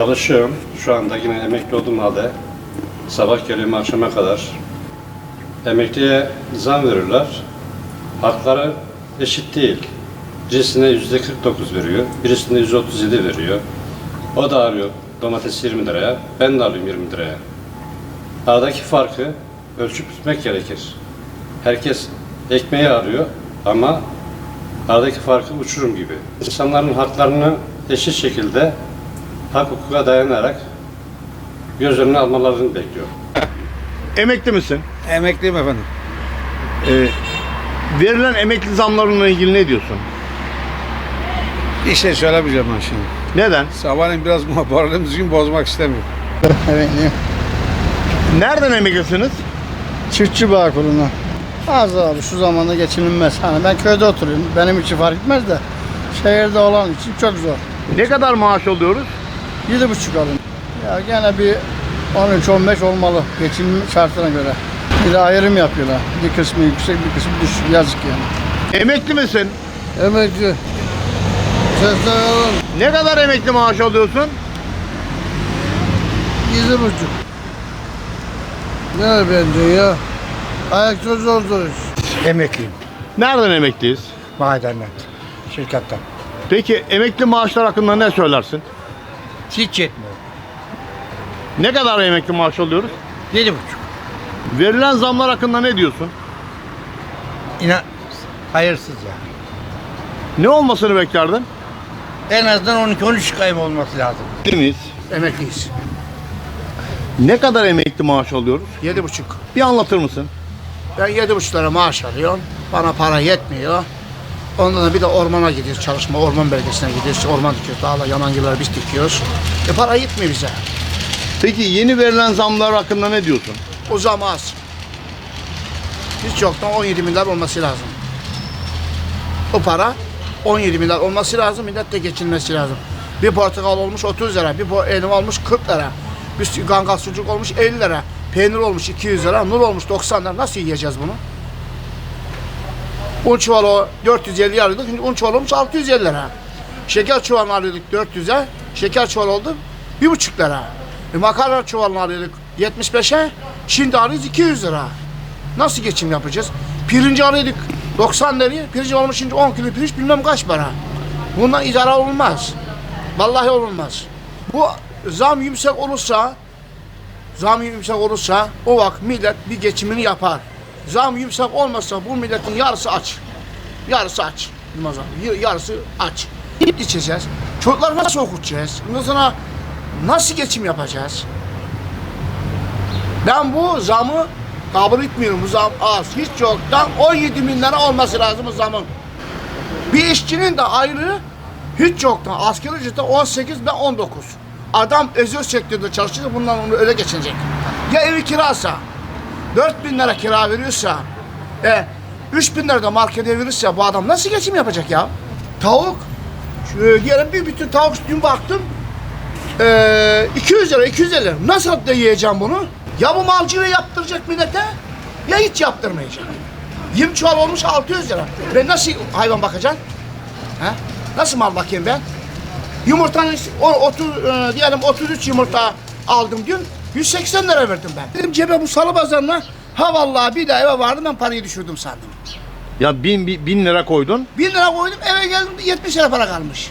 Çalışıyorum. Şu anda yine emekli olduğum halde sabah geliyorum akşama kadar. Emekliye zam verirler. Hakları eşit değil. Birisine yüzde 49 veriyor, birisine yüzde 37 veriyor. O da alıyor domates 20 liraya, ben de alıyorum 20 liraya. Aradaki farkı ölçüp tutmak gerekir. Herkes ekmeği arıyor ama aradaki farkı uçurum gibi. İnsanların haklarını eşit şekilde hak hukuka dayanarak göz önüne almalarını bekliyor. Emekli misin? Emekliyim efendim. Ee, verilen emekli zamlarıyla ilgili ne diyorsun? Bir şey söylemeyeceğim ben şimdi. Neden? Sabahleyin biraz moralimi düzgün bozmak istemiyorum. Emekliyim. Nereden emeklisiniz? Çiftçi bağ kuruna. Az abi şu zamanda geçinilmez. Hani ben köyde oturuyorum. Benim için fark etmez de şehirde olan için çok zor. Ne kadar maaş alıyoruz? Yedi buçuk alın. Ya gene bir 13-15 olmalı geçim şartına göre. Bir de ayrım yapıyorlar. Bir kısmı yüksek bir kısmı düşük. Yazık yani. Emekli misin? Emekli. Sesler Ne kadar emekli maaş alıyorsun? Yedi buçuk. Ne bence ya? Ayakta zor duruş. Emekliyim. Nereden emekliyiz? Madenden. Şirketten. Peki emekli maaşlar hakkında ne söylersin? Hiç yetmiyor. Ne kadar emekli maaş alıyoruz? Yedi buçuk. Verilen zamlar hakkında ne diyorsun? İnan hayırsız ya. Ne olmasını beklerdin? En azından 12-13 kayım olması lazım. Değil miyiz? Emekliyiz. Ne kadar emekli maaş alıyoruz? Yedi buçuk. Bir anlatır mısın? Ben yedi buçuk lira maaş alıyorum. Bana para yetmiyor. Ondan da bir de ormana gidiyoruz çalışma. Orman bölgesine gidiyoruz. Orman dikiyoruz. Dağla yanancıları biz dikiyoruz. E para yetmiyor bize. Peki yeni verilen zamlar hakkında ne diyorsun? O zam az. Hiç yoktan 17 milyar olması lazım. O para 17 milyar olması lazım. Millet de geçinmesi lazım. Bir portakal olmuş 30 lira. Bir elma olmuş 40 lira. Bir gangal sucuk olmuş 50 lira. Peynir olmuş 200 lira. Nur olmuş 90 lira. Nasıl yiyeceğiz bunu? Un çuvalı 450 alıyorduk. Şimdi un çuvalı olmuş 650 lira. Şeker çuvalını alıyorduk 400'e. Şeker çuvalı oldu 1,5 lira. E, makarna çuvalını alıyorduk 75'e. Şimdi alıyoruz 200 lira. Nasıl geçim yapacağız? Pirinci alıyorduk 90 liraya. Pirinç olmuş şimdi 10 kilo pirinç bilmem kaç para. Bundan idare olmaz. Vallahi olmaz. Bu zam yüksek olursa zam yüksek olursa o vakit millet bir geçimini yapar. Zam yüksek olmazsa bu milletin yarısı aç. Yarısı aç. Yılmaz Yarısı aç. İçeceğiz. Çocukları nasıl okutacağız? Ondan sonra nasıl geçim yapacağız? Ben bu zamı kabul etmiyorum. Bu zam az. Hiç yoktan 17 bin lira olması lazım bu zamın. Bir işçinin de ayrı hiç yoktan asgari ücreti 18 ve 19. Adam özel sektörde çalışıyor bundan onu öyle geçinecek. Ya evi kirasa 4 bin lira kira veriyorsa e, 3 bin lira da markete verirse bu adam nasıl geçim yapacak ya? Tavuk şu, diyelim bir bütün tavuk dün baktım ee, 200 lira, 250 lira. Nasıl da yiyeceğim bunu? Ya bu malcılığı yaptıracak millete ya hiç yaptırmayacak. 20 çuval olmuş 600 lira. Ben nasıl hayvan bakacağım? He? Nasıl mal bakayım ben? Yumurtanın o- 30 e, diyelim 33 yumurta aldım dün. 180 lira verdim ben. Dedim cebe bu salı pazarına ha vallahi bir daha eve vardım ben parayı düşürdüm sandım. Ya bin, bin, bin lira koydun. 1000 lira koydum eve geldim 70 lira para kalmış.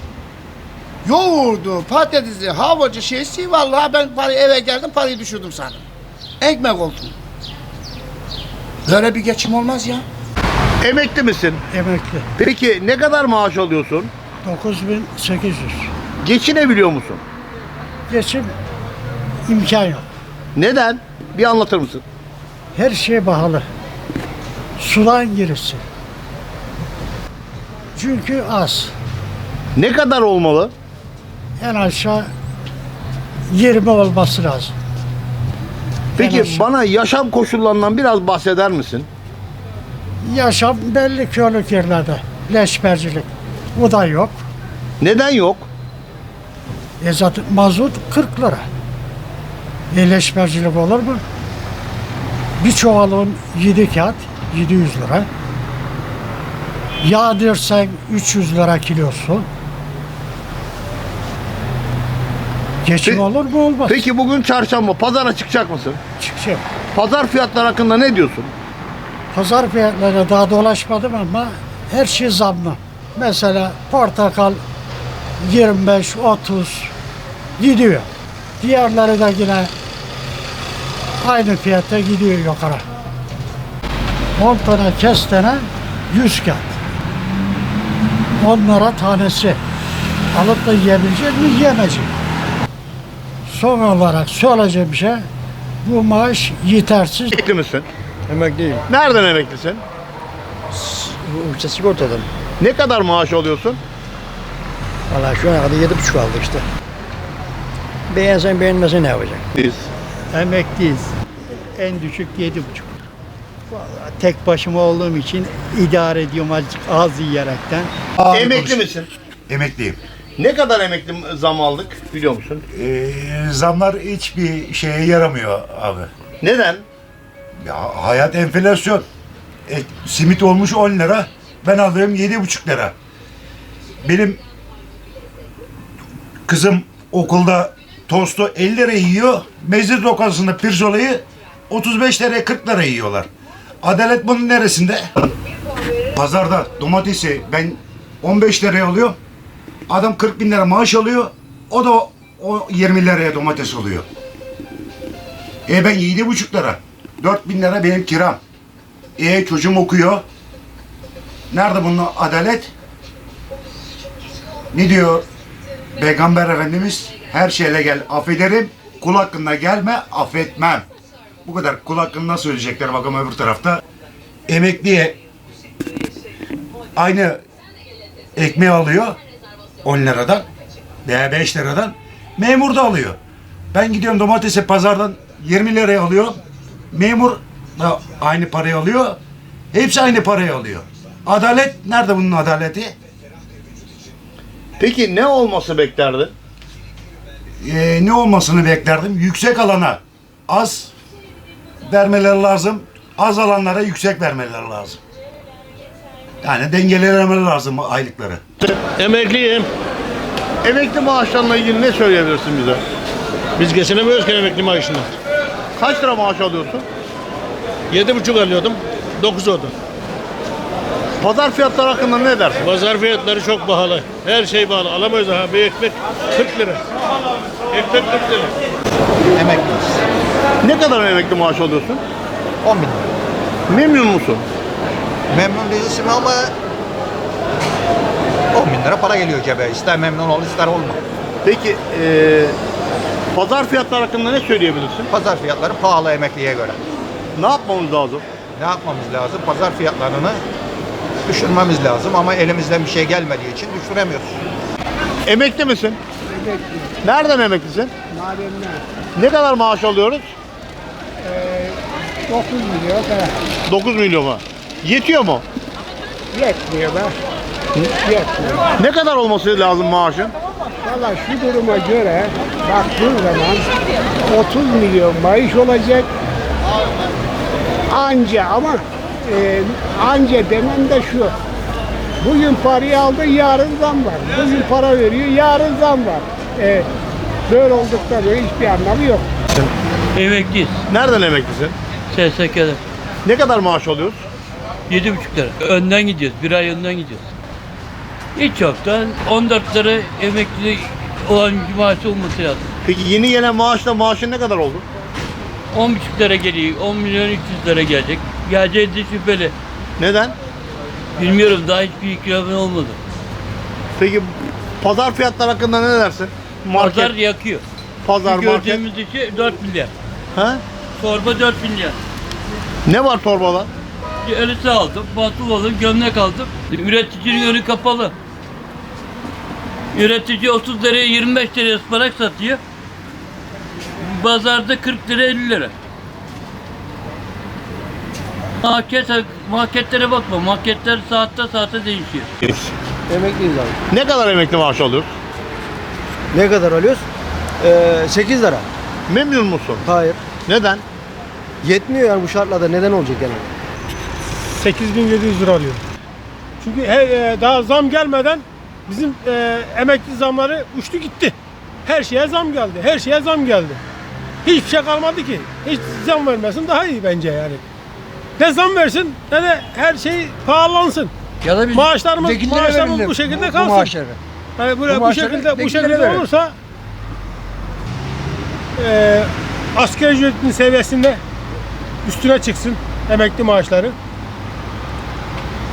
Yoğurdu, patatesi, havacı şeysi vallahi ben parayı eve geldim parayı düşürdüm sandım. Ekmek oldum. Böyle bir geçim olmaz ya. Emekli misin? Emekli. Peki ne kadar maaş alıyorsun? 9800. Geçinebiliyor musun? Geçim imkan yok. Neden? Bir anlatır mısın? Her şey pahalı. Sudan girisi. Çünkü az. Ne kadar olmalı? En aşağı 20 olması lazım. Peki aşağı. bana yaşam koşullarından biraz bahseder misin? Yaşam belli körlük yerlerde. Leşbercilik. Bu da yok. Neden yok? E zaten mazot 40 lira. Leşbercilik olur mu? Bir çuvalın 7 kağıt 700 lira. Yağ dersen 300 lira kilosu. Geçim Pe- olur mu olmaz. Peki bugün çarşamba pazara çıkacak mısın? Çıkacak. Pazar fiyatları hakkında ne diyorsun? Pazar fiyatlarına daha dolaşmadım ama her şey zamlı. Mesela portakal 25-30 gidiyor. Diğerleri de yine aynı fiyatta gidiyor yukarı. 10 tane kestene 100 kat. 10 lira tanesi. Alıp da yiyebilecek mi? Yiyemeyecek. Son olarak söyleyeceğim şey bu maaş yetersiz. Emekli misin? Emekliyim. Nereden emeklisin? Uçta sigortadan. Ne kadar maaş alıyorsun? Valla şu ana kadar yedi buçuk aldı işte. Beğensen beğenmesen ne yapacak? Biz. Emekliyiz. En düşük yedi buçuk. Vallahi tek başıma olduğum için idare ediyorum azıcık az yiyerekten. Emekli misin? Emekliyim. Ne kadar emekli zam aldık biliyor musun? Ee, zamlar hiçbir şeye yaramıyor abi. Neden? Ya, hayat enflasyon. E, simit olmuş 10 lira. Ben alıyorum 7,5 lira. Benim kızım okulda tostu 50 lira yiyor. Mezit lokasında pirzolayı 35 liraya 40 lira yiyorlar. Adalet bunun neresinde? Pazarda domatesi ben 15 liraya alıyorum. Adam 40 bin lira maaş alıyor. O da o 20 liraya domates alıyor. E ben yedi buçuk lira. Dört bin lira benim kiram. E çocuğum okuyor. Nerede bunun adalet? Ne diyor Peygamber Efendimiz? Her şeyle gel affederim. Kul hakkında gelme affetmem. Bu kadar kul hakkında söyleyecekler bakalım öbür tarafta. Emekliye aynı ekmeği alıyor 10 liradan veya 5 liradan. Memur da alıyor. Ben gidiyorum domatesi pazardan 20 liraya alıyorum. Memur da aynı parayı alıyor. Hepsi aynı parayı alıyor. Adalet nerede bunun adaleti? Peki ne olması beklerdin? Ee, ne olmasını beklerdim? Yüksek alana az vermeleri lazım. Az alanlara yüksek vermeleri lazım. Yani dengelemeleri lazım aylıkları. Emekliyim. Emekli maaşlarla ilgili ne söyleyebilirsin bize? Biz geçinemiyoruz ki emekli maaşından. Kaç lira maaş alıyorsun? Yedi buçuk alıyordum. Dokuz oldu. Pazar fiyatları hakkında ne dersin? Pazar fiyatları çok pahalı. Her şey pahalı. Alamıyoruz ha. Bir ekmek 40 lira. Ekmek 40 lira. Emekliyiz. Ne kadar emekli maaş alıyorsun? 10 bin lira. Memnun musun? Memnun değilsin ama 10 bin lira para geliyor cebe. İster memnun ol ister olma. Peki eee pazar fiyatları hakkında ne söyleyebilirsin? Pazar fiyatları pahalı emekliye göre. Ne yapmamız lazım? Ne yapmamız lazım? Pazar fiyatlarını düşürmemiz lazım ama elimizden bir şey gelmediği için düşüremiyoruz. Emekli misin? Nereden emeklisin? Ne kadar maaş alıyoruz? 9 milyon kadar. 9 milyon mu? Yetiyor mu? Yetmiyor be. Yetmiyor. Ne kadar olması lazım maaşın? Valla şu duruma göre baktığın zaman 30 milyon maaş olacak. Anca ama e, anca demem de şu. Bugün parayı aldı yarın zam var. Bugün para veriyor yarın zam var. E, böyle olduktan sonra hiçbir anlamı yok. Emekliyiz. Nereden emeklisin? SSK'da. Ne kadar maaş alıyoruz? Yedi buçuk lira. Önden gidiyoruz. Bir ay önden gidiyoruz. Hiç yoktan 14 lira emekli olan bir maaş olması lazım. Peki yeni gelen maaşla maaşın ne kadar oldu? 10 buçuk lira geliyor. 10 milyon 300 lira gelecek. Geleceği de şüpheli. Neden? Bilmiyorum daha hiçbir ikramı olmadı. Peki pazar fiyatları hakkında ne dersin? Market, Pazar pazar, yakıyor. market. Gördüğümüz işi 4 milyar. Ha? Torba 4 milyar. Ne var torbada? Bir elbise aldım, pantolon aldım, gömlek aldım. Üreticinin önü kapalı. Üretici 30 liraya 25 liraya ıspanak satıyor. Pazarda 40 lira 50 lira. Market, marketlere bakma. Marketler saatte saate değişiyor. Emekliyiz abi. Ne kadar emekli maaş alıyoruz? Ne kadar alıyoruz? Ee, 8 lira. Memnun musun? Hayır. Neden? Yetmiyor yani bu şartlarda neden olacak yani? 8700 lira alıyor. Çünkü he- e, daha zam gelmeden bizim e, emekli zamları uçtu gitti. Her şeye zam geldi. Her şeye zam geldi. Hiçbir şey kalmadı ki. Hiç zam vermesin daha iyi bence yani. Ne zam versin ne de her şey pahalansın. Ya da biz Maaşlarımız, vekillere maaşlarımız verelim bu şekilde bu kalsın. maaşları. Yani böyle Bu bu, maaşları şekilde bu vekillere şekilde verelim. olursa e, asgari ücretin seviyesinde üstüne çıksın emekli maaşları.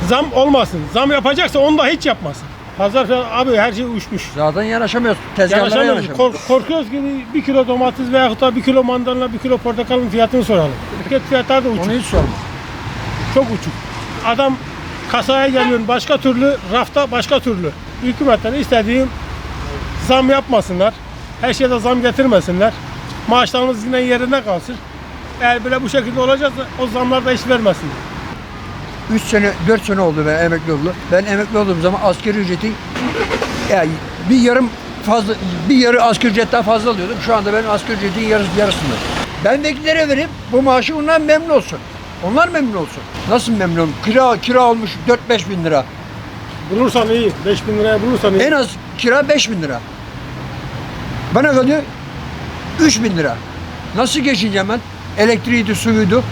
Zam olmasın. Zam yapacaksa onu da hiç yapmasın. Pazar falan abi her şey uçmuş. Zaten yanaşamıyoruz. Tezgahlara Yanaşamıyoruz. yanaşamıyoruz. Kork- korkuyoruz ki bir kilo domates veya da bir kilo mandalina, bir kilo portakalın fiyatını soralım. Market fiyatları da uçuk. Onu hiç sorma. Çok uçuk. Adam kasaya geliyor başka türlü, rafta başka türlü. Hükümetten istediğim zam yapmasınlar. Her şeyde zam getirmesinler. Maaşlarımız yine yerinde kalsın. Eğer böyle bu şekilde olacaksa o zamlar da hiç vermesinler. 3 sene, 4 sene oldu ben emekli oldu. Ben emekli olduğum zaman asgari ücreti yani bir yarım fazla bir yarı asgari ücretten fazla alıyordum. Şu anda benim asgari ücretin yarısı yarısında. Ben vekillere verip bu maaşı onlar memnun olsun. Onlar memnun olsun. Nasıl memnun? Kira kira olmuş 4-5 bin lira. Bulursan iyi. 5000 liraya bulursan iyi. En az kira 5 bin lira. Bana kalıyor 3 bin lira. Nasıl geçineceğim ben? Elektriğiydi, suyuydu.